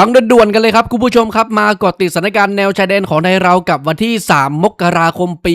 ฟังด่วนๆกันเลยครับคุณผู้ชมครับมากดติดสถานการณ์แนวชายแดนของไทยเรากับวันที่ 3 มกราคมปี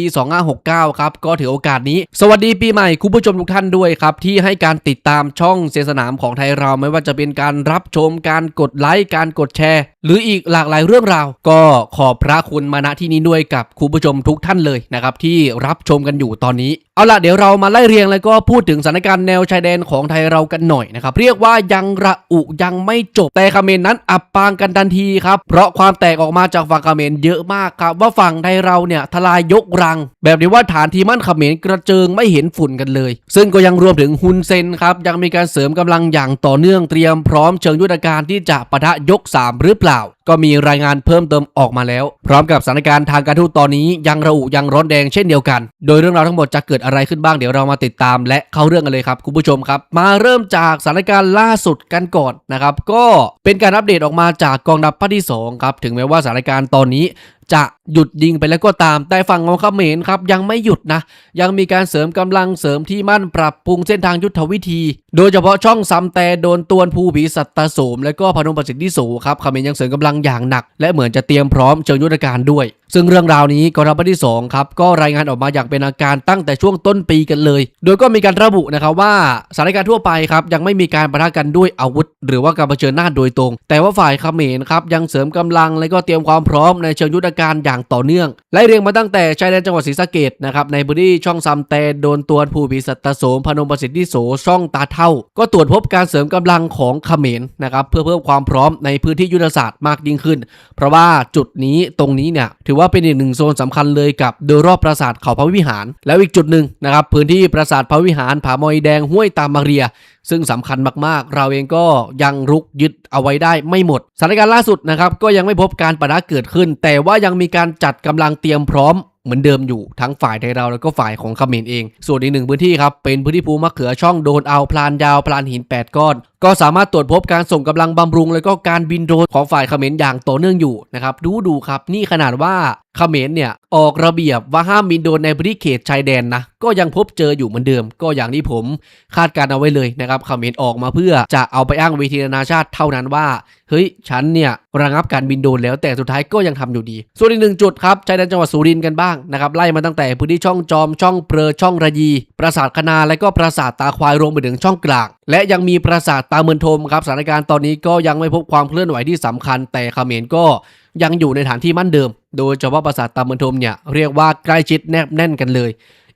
2569 ครับ ก็ถือโอกาสนี้ สวัสดีปีใหม่คุณผู้ชมทุกท่านด้วยครับ ที่ให้การติดตามช่องเสียสนามของไทยเราไม่ว่าจะเป็นการรับชมการกดไลค์การกดแชร์ หรืออีกหลากหลายเรื่องราว ก็ขอบพระคุณมาณที่นี้ด้วยกับคุณผู้ชมทุกท่านเลยนะครับที่รับชมกันอยู่ตอนนี้เอาล่ะเดี๋ยวเรามาไล่เรียงแล้วก็พูดถึงสถานการณ์แนวชายแดนของไทยเรากันหน่อยนะครับเรียกว่ายังระอุยังไม่จบแต่เขมรนั้นอับปางกันทันทีครับ เพราะความแตกออกมาจากฝั่งเขมรเยอะมากครับ ว่าฝั่งไทยเราเนี่ยทลายยกรัง แบบนี้ว่าฐานที่มั่นเขมรกระเจิงไม่เห็นฝุ่นกันเลย ซึ่งก็ยังรวมถึงฮุนเซนครับยังมีการเสริมกำลังอย่างต่อเนื่องเตรียมพร้อมเชิงยุทธการที่จะปะทะยก 3 หรือเปล่าก็มีรายงานเพิ่มเติมออกมาแล้ว พร้อมกับสถานการณ์ทางการทูตตอนนี้ยังระอุยังร้อนแดงเช่นเดียวกัน โดยเรื่องราวทั้งหมดจะเกิดอะไรขึ้นบ้างเดี๋ยวเรามาติดตามและเข้าเรื่องกันเลยครับคุณผู้ชมครับ มาเริ่มจากสถานการณ์ล่าสุดกันก่อนนะครับก็เป็นการอัปเดตออกมาจากกองทัพภาคที่2ครับถึงแม้ว่าสถานการณ์ตอนนี้จะหยุดยิงไปแล้วก็ตาม แต่ฝั่งของเขมรครับยังไม่หยุดนะ ยังมีการเสริมกำลังเสริมที่มั่นปรับปรุงเส้นทางยุทธวิธี โดยเฉพาะช่องซ้ำแต่โดนตวนภูผีสัตตโสม และก็พนมประสิทธิโสครับเขมรยังเสริมกำลังอย่างหนัก และเหมือนจะเตรียมพร้อมเชิงยุทธการด้วย ซึ่งเรื่องราวนี้กองทัพที่2ครับก็รายงานออกมาอย่างเป็นทาการตั้งแต่ช่วงต้นปีกันเลย โดยก็มีการระบุนะครับว่าสถานการณ์ทั่วไปครับยังไม่มีการปะทะกันด้วยอาวุธ หรือว่าการเผชิญหน้าโดยตรง แต่ว่าฝ่ายเขมรครับยังเสริมกำลังและก็เตรียมความพร้อมในเชิงยุทธการอย่างต่อเนื่องไล่เรียงมาตั้งแต่ชายแดนจังหวัดศรีสะเกดนะครับในพื้นที่ช่องซำแตโดนตัวนภูผีสัตโสมพนมประสิทธิโสช่องตาเท่า ก็ตรวจพบการเสริมกำลังของเขมรนะครับเพื่อเพิ่มความพร้อมในพื้นที่ยุทธศาสตร์มากยิ่งขึ้น เพราะว่าจุดนี้ตรงนี้เนี่ยถือว่าเป็นอีกหนึ่งโซนสำคัญเลยกับโดยรอบปราสาทเขาพระวิหาร แล้วอีกจุดหนึ่งนะครับพื้นที่ปราสาทพระวิหารผามอยแดงห้วยตามมาเรียซึ่งสำคัญมากๆ เราเองก็ยังรุกยึดเอาไว้ได้ไม่หมดสถานการณ์ล่าสุดนะครับก็ยังไม่พบการปะทะเกิดขึ้น แต่ว่ายังมีการจัดกำลังเตรียมพร้อม เหมือนเดิมอยู่ทั้งฝ่ายไทยเราแล้วก็ฝ่ายของเขมรเอง ส่วนอีกหนึ่งพื้นที่ครับ เป็นพื้นที่ภูมะเขือช่องโดนเอาพลานยาวพลานหิน 8 ก้อน ก็สามารถตรวจพบการส่งกำลังบำรุง แล้วก็การบินโดรนของฝ่ายเขมรอย่างต่อเนื่องอยู่นะครับดูดูครับนี่ขนาดว่าเขมรเนี่ยออกระเบียบว่าห้ามบินโดรนในพื้นที่เขตชายแดนนะก็ยังพบเจออยู่เหมือนเดิม ก็อย่างที่ผมคาดการณ์เอาไว้เลยนะครับเขมรออกมาเพื่อจะเอาไปอ้างเวทีนานาชาติเท่านั้นว่าเฮ้ยฉันเนี่ยระงับการบินโดรนแล้วแต่สุดท้ายก็ยังทำอยู่ดี ส่วนอีกหนึ่งจุดครับชายแดนจังหวัดสุรินทร์กันบ้างนะครับไล่มาตั้งแต่พื้นที่ช่องจอมช่องเปรอช่องระยี ปราสาทคณาและก็ปราสาทตาควายรวมไปถึงช่องกลาง และยังมีปราสาทตาเมือนทมครับสถานการณ์ตอนนี้ก็ยังไม่พบความเคลื่อนไหวที่สำคัญ แต่เขมรก็ยังอยู่ในฐานที่มั่นเดิม โดยเฉพาะปราสาทตาเมือนทมเนี่ยเรียกว่าใกล้ชิดแนบแน่นกันเลย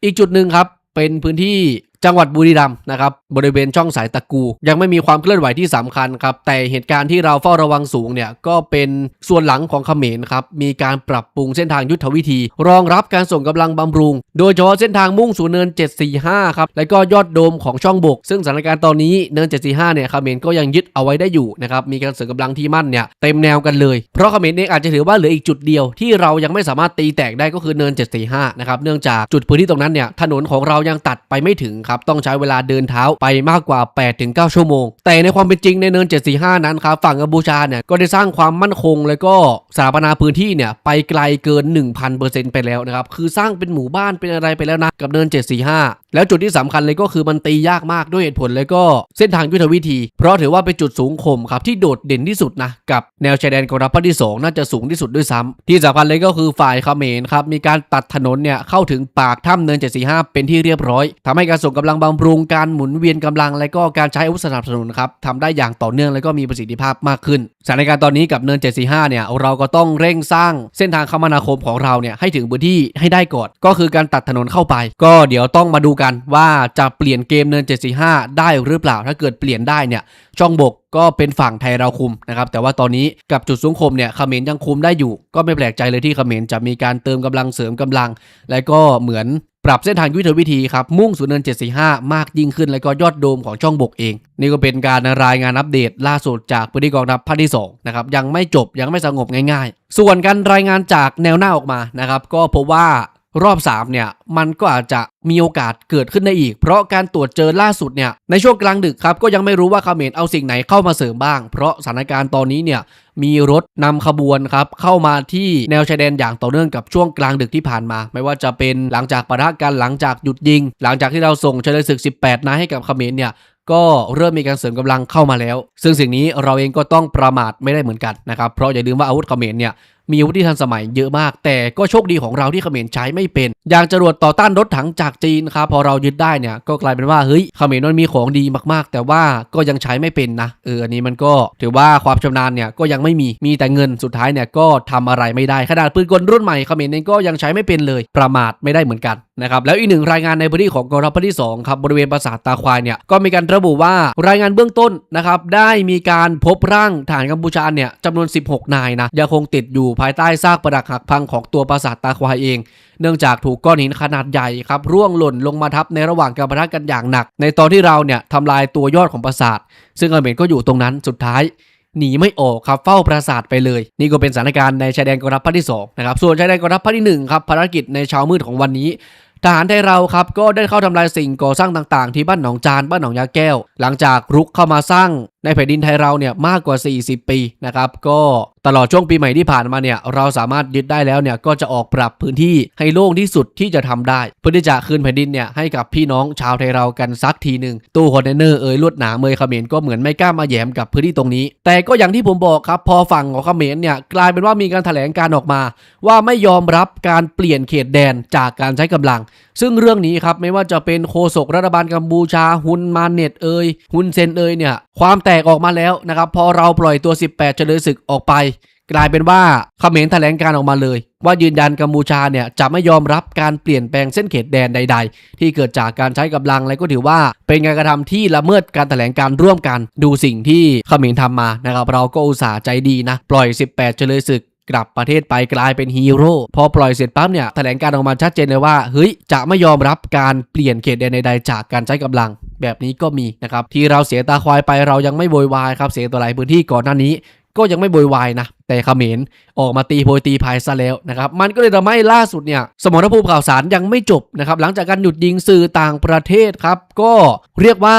อีกจุดหนึ่งครับเป็นพื้นที่ จังหวัดบุรีรัมย์นะครับบริเวณช่องสายตะกู ยังไม่มีความเคลื่อนไหวที่สำคัญครับ แต่เหตุการณ์ที่เราเฝ้าระวังสูงเนี่ยก็เป็นส่วนหลังของเขมรครับมีการปรับปรุงเส้นทางยุทธวิธี รองรับการส่งกำลังบำรุง โดยเฉพาะเส้นทางมุ่งสู่เนิน 745 ครับและก็ยอดโดมของช่องบก ซึ่งสถานการณ์ตอนนี้เนิน 745 เนี่ยเขมรก็ยังยึดเอาไว้ได้อยู่นะครับมีการเสริมกำลังที่มั่นเนี่ยเต็มแนวกันเลย เพราะเขมรเองอาจจะถือว่าเหลืออีกจุดเดียวที่เรายังไม่สามารถตีแตกได้ก็คือเนิน 745 นะครับเนื่องจากจุดพื้นที่ตรงนั้นเนี่ยถนนของเรายังตัดไปไม่ถึงครับต้องใช้เวลาเดินเท้าไปมากกว่า 8-9 ชั่วโมง แต่ในความเป็นจริงในเนิน 745 นั้นครับฝั่งกัมพูชาเนี่ยก็ได้สร้างความมั่นคง และก็สถาปนาพื้นที่เนี่ยไปไกลเกิน 1,000%ไปแล้วนะครับคือสร้างเป็นหมู่บ้านเป็นอะไรไปแล้วนะกับเนิน 745 แล้วจุดที่สำคัญเลยก็คือมันตียากมากด้วยเหตุผลเลยก็เส้นทางยุทธวิธี เพราะถือว่าเป็นจุดสูงข่มครับที่โดดเด่นที่สุดนะกับแนวชายแดนกองทัพภาคที่ 2 น่าจะสูงที่สุดด้วยซ้ำที่สำคัญเลยก็คือฝ่ายเขมรครับมีการตัดถนนเนี่ยเข้าถึงปากถ้ำเนิน 745 เป็นที่เรียบร้อยทำให้การส่งกำลังบำรุงการหมุนเวียนกำลัง และก็การใช้อาวุธสนับสนุนครับทำได้อย่างต่อเนื่องและก็มีประสิทธิภาพมากขึ้นสถานการณ์ตอนนี้กับเนิน 745 เนี่ยเราก็ต้องเร่งสร้างเส้นทางคมนาคมของเราเนี่ยให้ถึงพื้นที่ให้ได้ก่อนก็คือการตัดถนนเข้าไป ก็เดี๋ยวต้องมาดูกันว่าจะเปลี่ยนเกมเนิน 745 ได้หรือเปล่า ถ้าเกิดเปลี่ยนได้เนี่ยช่องบกก็เป็นฝั่งไทยเราคุมนะครับแต่ว่าตอนนี้กับจุดสูงคมเนี่ยเขมรยังคุมได้อยู่ ก็ไม่แปลกใจเลยที่เขมรจะมีการเติมกำลังเสริมกำลัง และก็เหมือนปรับเส้นทางยุทธวิธีครับมุ่งสู่เนิน 745 มากยิ่งขึ้น และก็ยอดโดมของช่องบกเอง นี่ก็เป็นการรายงานอัปเดตล่าสุดจากพื้นที่กองทัพภาคที่2นะครับยังไม่จบยังไม่สงบง่าย ๆ ส่วนการรายงานจากแนวหน้าออกมานะครับก็พบว่า รอบ 3 เนี่ย มันก็อาจจะมีโอกาสเกิดขึ้นได้อีก เพราะการตรวจเจอล่าสุดเนี่ย ในช่วงกลางดึกครับ ก็ยังไม่รู้ว่าเขมรเอาสิ่งไหนเข้ามาเสริมบ้าง เพราะสถานการณ์ตอนนี้เนี่ย มีรถนำขบวนครับ เข้ามาที่แนวชายแดนอย่างต่อเนื่องกับช่วงกลางดึกที่ผ่านมา ไม่ว่าจะเป็นหลังจากปะทะกันหลังจากหยุดยิง หลังจากที่เราส่งเฉลยศึก 18นายให้กับเขมรเนี่ยก็เริ่มมีการเสริมกำลังเข้ามาแล้ว ซึ่งสิ่งนี้เราเองก็ต้องประมาทไม่ได้เหมือนกันนะครับ เพราะอย่าลืมว่าอาวุธเขมรเนี่ย มีวุฒิทันสมัยเยอะมาก แต่ก็โชคดีของเราที่เขมรใช้ไม่เป็น ย่างจรวดต่อต้านรถถังจากจีนครับพอเรายึดได้เนี่ยก็กลายเป็นว่าเฮ้ยเขมรมันมีของดีมากๆ แต่ว่าก็ยังใช้ไม่เป็นนะเอออันนี้มันก็ถือว่าความชำนาญเนี่ยก็ยังไม่มีมีแต่เงินสุดท้ายเนี่ยก็ทำอะไรไม่ได้ขนาดปืนกลรุ่นใหม่เขมรเองก็ยังใช้ไม่เป็นเลย ประมาทไม่ได้เหมือนกันนะครับแล้วอีกหนึ่งรายงานในพื้นที่ของกองทัพที่สองครับบริเวณปราสาทตาควายเนี่ยก็มีการระบุว่ารายงานเบื้องต้นนะครับได้มีการพบร่างฐานกัมพูชาเนี่ยจำนวน 16 นายนะยังคงติดอยู่ภายใต้ซากปรักหักพังของตัวปราสาทตาควายเอง เนื่องจากถูกก้อนหินขนาดใหญ่ครับร่วงหล่นลงมาทับในระหว่างการปะทะกันอย่างหนัก ในตอนที่เราเนี่ยทำลายตัวยอดของปราสาท ซึ่งเมรก็อยู่ตรงนั้นสุดท้ายหนีไม่ออกครับเฝ้าปราสาทไปเลย นี่ก็เป็นสถานการณ์ในชายแดนกองทัพภาคที่2นะครับส่วนชายแดนกองทัพภาคที่หนึ่งครับภารกิจในเช้ามืดของวันนี้ทหารไทยเราครับก็ได้เข้าทำลายสิ่งก่อสร้างต่างๆ ที่บ้านหนองจานบ้านหนองยาแก้ว หลังจากรุกเข้ามาสร้างในแผ่นดินไทยเราเนี่ยมากกว่า 40 ปีนะครับก็ตลอดช่วงปีใหม่ที่ผ่านมาเนี่ยเราสามารถยึดได้แล้วเนี่ยก็จะออกปรับพื้นที่ให้โล่งที่สุดที่จะทำได้ เพื่อที่จะคืนแผ่นดินเนี่ยให้กับพี่น้องชาวไทยเรากันสักทีหนึ่งตู้คอนเทนเนอร์เอ่ยลวดหนามเอ่ยเขมรก็เหมือนไม่กล้ามาแหยมกับพื้นที่ตรงนี้ แต่ก็อย่างที่ผมบอกครับพอฝั่งของเขมรเนี่ยกลายเป็นว่ามีการแถลงการออกมา ว่าไม่ยอมรับการเปลี่ยนเขตแดนจากการใช้กำลัง ซึ่งเรื่องนี้ครับไม่ว่าจะเป็นโฆษกรัฐบาลกัมพูชาฮุนมาเน็ตเอยฮุนเซนเอยเนี่ยความแตกออกมาแล้วนะครับพอเราปล่อยตัว 18เฉลยศึกออกไป กลายเป็นว่าเขมรแถลงการออกมาเลย ว่ายืนยันกัมพูชาเนี่ยจะไม่ยอมรับการเปลี่ยนแปลงเส้นเขตแดนใด ๆ ที่เกิดจากการใช้กำลังและก็ถือว่าเป็นการกระทำที่ละเมิดการแถลงการร่วมกันดูสิ่งที่เขมรทำมานะครับเราก็อุตส่าห์ใจดีนะปล่อย 18เฉลยศึกกลับประเทศไปกลายเป็นฮีโร่พอปล่อยเสร็จปั๊บเนี่ยแถลงการออกมาชัดเจนเลยว่าเฮ้ยจะไม่ยอมรับการเปลี่ยนเขตแดนใดๆจากการใช้กำลัง แบบนี้ก็มีนะครับที่เราเสียตาควายไปเรายังไม่โวยวายครับเสียตัวหลายพื้นที่ก่อนหน้านี้ก็ยังไม่โวยวายนะ แต่เขมรออกมาตีโพยตีพายซะแล้วนะครับ มันก็เลยทำให้ล่าสุดเนี่ย สมรภูมิข่าวสารยังไม่จบนะครับ หลังจากการหยุดยิงสื่อต่างประเทศครับ ก็เรียกว่า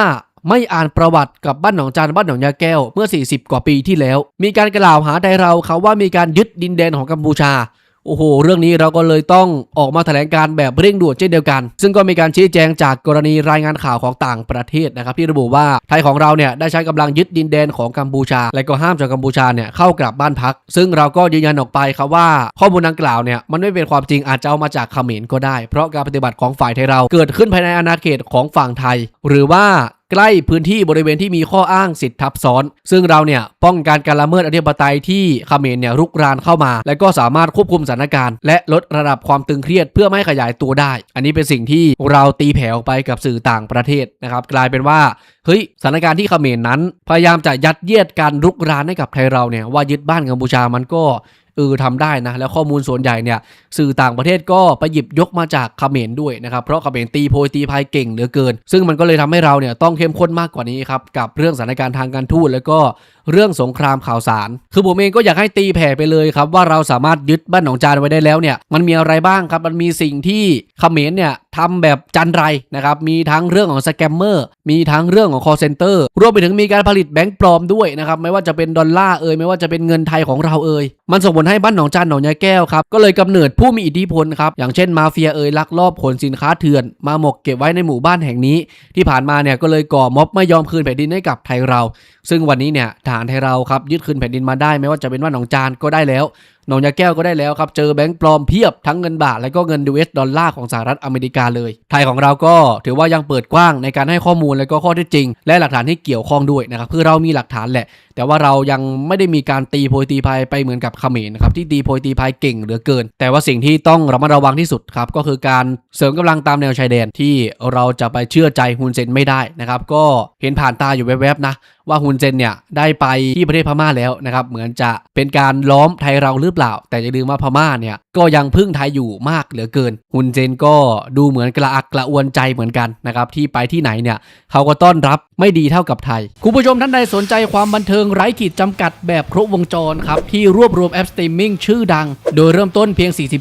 ไม่อ่านประวัติกับบ้านหนองจานบ้านหนองยาแก้วเมื่อ 40 กว่าปีที่แล้ว มีการกล่าวหาไทยเราเขาว่ามีการยึดดินแดนของกัมพูชา โอ้โห เรื่องนี้เราก็เลยต้องออกมาแถลงการแบบเร่งด่วนเช่นเดียวกัน ซึ่งก็มีการชี้แจงจากกรณีรายงานข่าวของต่างประเทศนะครับที่ระบุว่าไทยของเราเนี่ยได้ใช้กำลังยึดดินแดนของกัมพูชา และก็ห้ามชาวกัมพูชาเนี่ยเข้ากลับบ้านพัก ซึ่งเราก็ยืนยันออกไปครับว่าข้อมูลดังกล่าวเนี่ยมันไม่เป็นความจริงอาจจะเอามาจากเขมรก็ได้ เพราะการปฏิบัติของฝ่ายไทยเราเกิดขึ้นภายในอาณาเขตของฝั่งไทย หรือว่า ใกล้พื้นที่บริเวณที่มีข้ออ้างสิทธิทับซ้อน ซึ่งเราเนี่ยป้องกันการละเมิดอธิปไตยที่เขมรเนี่ยรุกรานเข้ามา และก็สามารถควบคุมสถานการณ์ และลดระดับความตึงเครียดเพื่อไม่ให้ขยายตัวได้ อันนี้เป็นสิ่งที่เราตีแผ่ออกไปกับสื่อต่างประเทศนะครับ กลายเป็นว่าเฮ้ยสถานการณ์ที่เขมรนั้น พยายามจะยัดเยียดการรุกรานให้กับไทยเราเนี่ยว่ายึดบ้านกัมพูชามันก็ เออทำได้นะ แล้วข้อมูลส่วนใหญ่เนี่ยสื่อต่างประเทศก็ไปหยิบยกมาจากเขมรด้วยนะครับ เพราะเขมรตีโพยตีพายเก่งเหลือเกิน ซึ่งมันก็เลยทำให้เราเนี่ยต้องเข้มข้นมากกว่านี้ครับ กับเรื่องสถานการณ์ทางการทูตแล้วก็เรื่องสงครามข่าวสาร คือผมเองก็อยากให้ตีแผ่ไปเลยครับ ว่าเราสามารถยึดบ้านหนองจานไว้ได้แล้วเนี่ยมันมีอะไรบ้างครับมันมีสิ่งที่เขมรเนี่ยทำแบบจันไรนะครับ มีทั้งเรื่องของสแกมเมอร์ มีทั้งเรื่องของ call center รวมไปถึงมีการผลิตแบงก์ปลอมด้วยนะครับ ไม่ว่าจะเป็นดอลลาร์เอ่ย ไม่ว่าจะเป็นเงินไทยของเราเอ่ย มันส่งผลให้บ้านหนองจานหนองยาแก้วครับ ก็เลยกำเนิดผู้มีอิทธิพลครับ อย่างเช่นมาเฟียเอ่ยลักลอบขนสินค้าเถื่อน มาหมกเก็บไว้ในหมู่บ้านแห่งนี้ ที่ผ่านมาเนี่ยก็เลยก่อม็อบไม่ยอมคืนแผ่นดินให้กับไทยเรา ซึ่งวันนี้เนี่ยทหารไทยเราครับยึดคืนแผ่นดินมาได้ไม่ว่าจะเป็นว่านหนองจานก็ได้แล้ว หนองยาแก้วก็ได้แล้วครับ เจอแบงก์ปลอมเพียบทั้งเงินบาทและก็เงิน US ดอลลาร์ของสหรัฐอเมริกาเลย ไทยของเราก็ถือว่ายังเปิดกว้างในการให้ข้อมูลและก็ข้อเท็จจริง และหลักฐานที่เกี่ยวข้องด้วยนะครับคือเรามีหลักฐานแหละ แต่ว่าเรายังไม่ได้มีการตีโพยตีพายไปเหมือนกับเขมรนะครับที่ตีโพยตีพายเก่งเหลือเกิน แต่ว่าสิ่งที่ต้องระมัดระวังที่สุดครับก็คือการเสริมกำลังตามแนวชายแดนที่เราจะไปเชื่อใจฮุนเซนไม่ได้นะครับก็เห็นผ่านตาอยู่แวบๆนะว่าฮุนเซนเนี่ยได้ไปที่ประเทศพม่าแล้วนะครับเหมือนจะเป็นการล้อมไทยเราหรือเปล่า แต่อย่าลืมว่าพม่าเนี่ยก็ยังพึ่งไทยอยู่มากเหลือเกินฮุนเซนก็ดูเหมือนกระอักกระอวนใจเหมือนกันนะครับที่ไปที่ไหนเนี่ยเขาก็ต้อนรับไม่ดีเท่ากับไทย คุณผู้ชมท่านใดสนใจความบันเทิงงไร้ขีดจำกัดแบบครบวงจรครับ ที่รวบรวมแอปสตรีมมิ่งชื่อดัง โดยเริ่มต้นเพียง 40